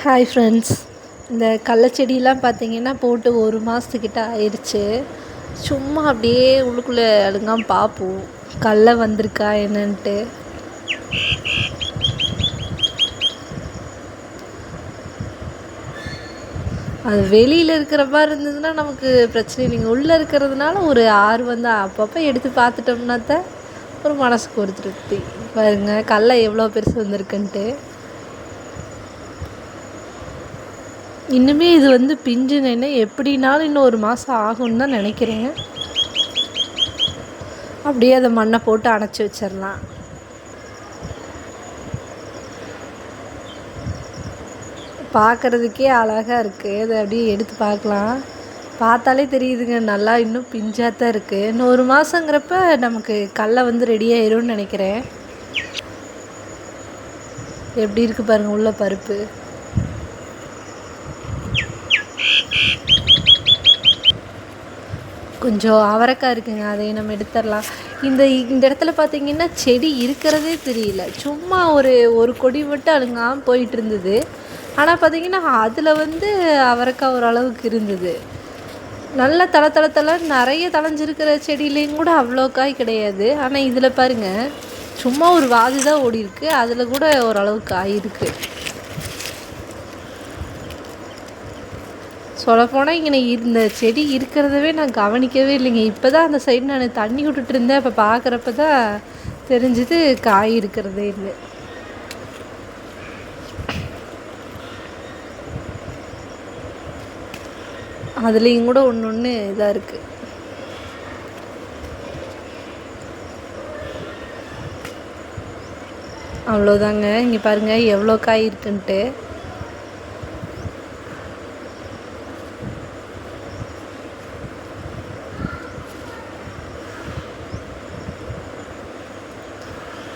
Hi friends இந்த கள்ளச்செடியெலாம் பார்த்தீங்கன்னா போட்டு ஒரு மாதத்துக்கிட்ட ஆயிடுச்சு சும்மா அப்படியே உள்ளுக்குள்ளே அழுங்காமல் பார்ப்போம். கல்லை வந்திருக்கா என்னன்ட்டு. அது வெளியில் இருக்கிற மாதிரி இருந்ததுன்னா நமக்கு பிரச்சனை. இல்லைங்க உள்ளே இருக்கிறதுனால ஒரு ஆர்வம் தான். அப்பப்போ எடுத்து பார்த்துட்டோம்னா தான் ஒரு மனசுக்கு ஒரு திருப்தி. பாருங்க கடல எவ்வளோ பெருசு வந்திருக்குன்ட்டு. இன்னுமே இது வந்து பிஞ்சு நின்று எப்படினாலும் இன்னும் ஒரு மாதம் ஆகும்னு தான் நினைக்கிறேன் அப்படியே அதை மண்ணை போட்டு அணைச்சி வச்சிடலாம் பார்க்குறதுக்கே அழகாக இருக்குது அதை அப்படியே எடுத்து பார்க்கலாம். பார்த்தாலே தெரியுதுங்க நல்லா இன்னும் பிஞ்சாக தான் இருக்குது இன்னும் ஒரு மாதங்கிறப்ப நமக்கு கடல வந்து ரெடி ஆயிரும்னு நினைக்கிறேன். எப்படி இருக்குது பாருங்கள் உள்ள பருப்பு. கொஞ்சம் அவரைக்காய் இருக்குங்க அதையும் நம்ம எடுத்துடலாம். இந்த இந்த இடத்துல பார்த்தீங்கன்னா செடி இருக்கிறதே தெரியல. சும்மா ஒரு ஒரு கொடி மட்டும் அழுங்காமல் போயிட்டு இருந்தது ஆனால் பார்த்தீங்கன்னா அதில் வந்து அவரைக்காய் ஓரளவுக்கு இருந்தது. நல்ல தள நிறைய தளைஞ்சிருக்கிற செடியிலையும் கூட அவ்வளோ காய் கிடையாது. ஆனால் இதில் பாருங்கள் சும்மா ஒரு வாதி தான் ஓடி இருக்குது அதில் கூட ஓரளவுக்கு காய் இருக்குது சொல்லப்போனால் இங்கே இந்த செடி இருக்கிறதவே நான் கவனிக்கவே இல்லைங்க. இப்போ தான் அந்த சைடு நான் தண்ணி விட்டுட்டு இருந்தேன். அப்போ பார்க்குறப்ப தான் தெரிஞ்சுது காய் இருக்கிறதே இல்லை. அதுலேயும் கூட ஒன்று ஒன்று இதாக இருக்குது அவ்வளோதாங்க இங்கே பாருங்கள் எவ்வளோ காய் இருக்குன்ட்டு.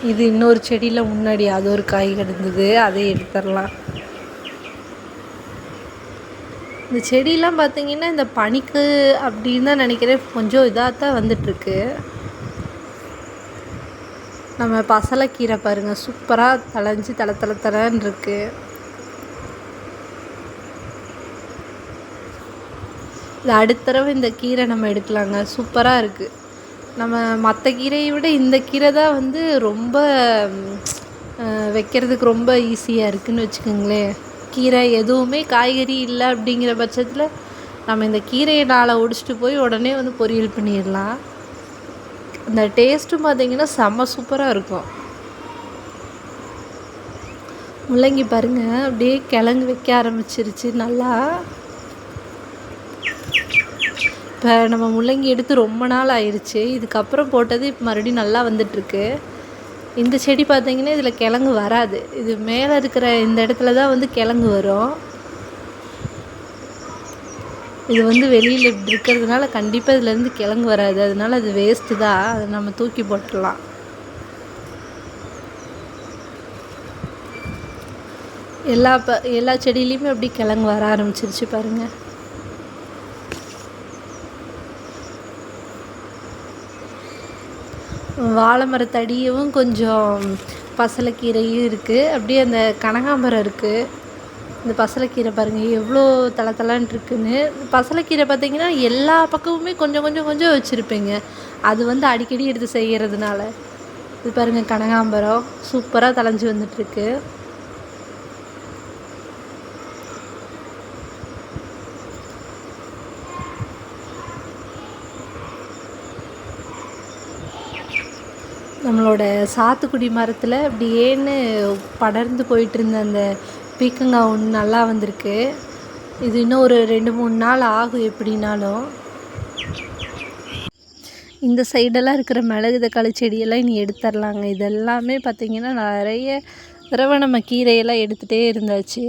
இது இன்னொரு செடியில் முன்னாடி அது ஒரு காய் கிடந்தது அதை எடுத்துடலாம். இந்த செடியெலாம் பார்த்தீங்கன்னா இந்த பனிக்கு அப்படின்னு தான் நினைக்கிறேன். கொஞ்சம் இதாக தான் வந்துட்டுருக்கு. நம்ம பசலைக்கீரை பாருங்கள் சூப்பராக தளைஞ்சி தலை தலை தலைன்னு இருக்குது இது அடுத்த தடவை இந்த கீரை நம்ம எடுக்கலாங்க. சூப்பராக இருக்குது நம்ம மற்ற கீரையை விட இந்த கீரை தான் வந்து ரொம்ப வைக்கிறதுக்கு ரொம்ப ஈஸியாக இருக்குதுன்னு வச்சுக்கோங்களேன். கீரை எதுவுமே காய்கறி இல்லை அப்படிங்கிற பட்சத்தில் நம்ம இந்த கீரையை நாளை ஒடிச்சிட்டு போய் உடனே வந்து பொரியல் பண்ணிடலாம். அந்த டேஸ்ட்டும் பார்த்திங்கன்னா செம்ம சூப்பராக இருக்கும். முள்ளங்கி பாருங்கள் அப்படியே கிழங்கு வைக்க ஆரம்பிச்சிருச்சு நல்லா. இப்போ நம்ம முள்ளங்கி எடுத்து ரொம்ப நாள் ஆயிடுச்சு இதுக்கப்புறம் போட்டது இப்போ மறுபடியும் நல்லா வந்துட்டுருக்கு. இந்த செடி பார்த்தீங்கன்னா இதில் கிழங்கு வராது. இது மேலே இருக்கிற இந்த இடத்துல தான் வந்து கிழங்கு வரும். இது வந்து வெளியில் இப்படி இருக்கிறதுனால கண்டிப்பாக இதுலேருந்து கிழங்கு வராது. அதனால அது வேஸ்ட்டு தான். அதை நம்ம தூக்கி போட்டுடலாம். எல்லா ப எல்லா செடியிலையுமே அப்படி கிழங்கு வர ஆரம்பிச்சிருச்சு பாருங்கள் வாழை மரத்தடியவும் கொஞ்சம் பசலைக்கீரையும் இருக்குது அப்படியே அந்த கனகாம்பரம் இருக்குது இந்த பசலைக்கீரை பாருங்கள் எவ்வளோ தலை தலான் இருக்குன்னு. பசலைக்கீரை பார்த்திங்கன்னா எல்லா பக்கமுமே கொஞ்சம் கொஞ்சம் கொஞ்சம் வச்சுருப்பேங்க. அது வந்து அடிக்கடி எடுத்து செய்கிறதுனால இது பாருங்கள் கனகாம்பரம். சூப்பராக தலைஞ்சி வந்துட்டுருக்கு. நம்மளோட சாத்துக்குடி மரத்தில் அப்படியேன்னு படர்ந்து போயிட்டுருந்த அந்த பீக்கங்காய் ஒன்று நல்லா வந்திருக்கு. இது இன்னும் ஒரு ரெண்டு மூணு நாள் ஆகும் எப்படின்னாலும். இந்த சைடெல்லாம் இருக்கிற மிளகு தக்காளி செடியெல்லாம் இனி எடுத்துடலாங்க. இதெல்லாமே பார்த்திங்கன்னா நிறைய தடவை நம்ம கீரையெல்லாம் எடுத்துகிட்டே இருந்தாச்சு.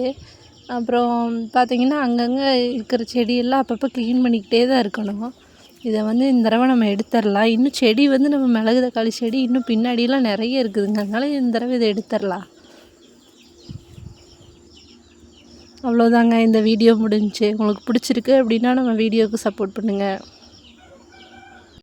அப்புறம் பார்த்திங்கன்னா அங்கங்கே இருக்கிற செடியெல்லாம் அப்பப்போ க்ளீன் பண்ணிக்கிட்டே தான் இருக்கணும். இதை வந்து இந்த தடவை நம்ம எடுத்துடலாம். இன்னும் செடி வந்து நம்ம மிளகு தக்காளி செடி இன்னும் பின்னாடியெலாம் நிறைய இருக்குதுங்க. அதனால் இந்த தடவை இதை எடுத்துடலாம். அவ்வளோதாங்க இந்த வீடியோ முடிஞ்சு. உங்களுக்கு பிடிச்சிருக்கு அப்படின்னா நம்ம வீடியோவுக்கு சப்போர்ட் பண்ணுங்கள்